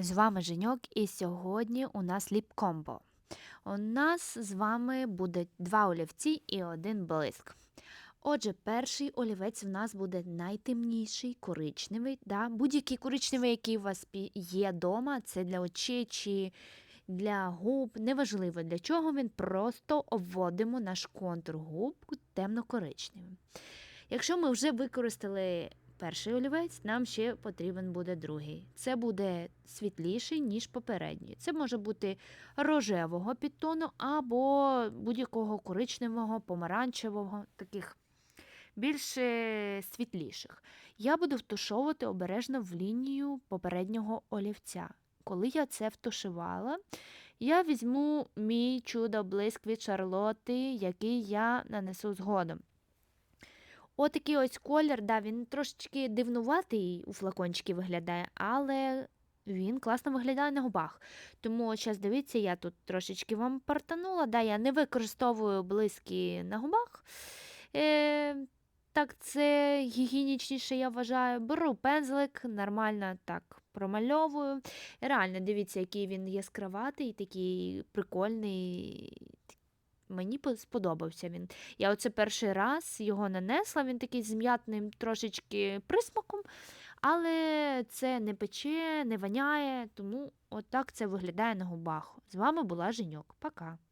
З вами Женьок, і сьогодні у нас ліп-комбо. У нас з вами буде два олівці і один блиск. Отже, перший олівець в нас буде найтемніший, коричневий. Да? Будь-який коричневий, який у вас є вдома, це для очей чи для губ, неважливо для чого він, просто обводимо наш контур губ темно-коричневим. Якщо ми вже використали перший олівець, нам ще потрібен буде другий. Це буде світліший, ніж попередній. Це може бути рожевого підтону або будь-якого коричневого, помаранчевого, таких більш е, світліших. Я буду втушовувати обережно в лінію попереднього олівця. Коли я це втушувала, я візьму мій чудо блиск від Шарлоти, який я нанесу згодом. Отакий ось колір, да, він трошечки дивнуватий у флакончики виглядає, але він класно виглядає на губах. Тому зараз дивіться, я тут трошечки вам партанула. Да, я не використовую блиски на губах. Е, так, це гігієнічніше, я вважаю. Беру пензлик, нормально так промальовую. Реально, дивіться, який він яскраватий, такий прикольний. Мені сподобався він. Я оце перший раз його нанесла, він такий з м'ятним трошечки присмаком, але це не пече, не воняє, тому отак це виглядає на губах. З вами була Женьок. Пока.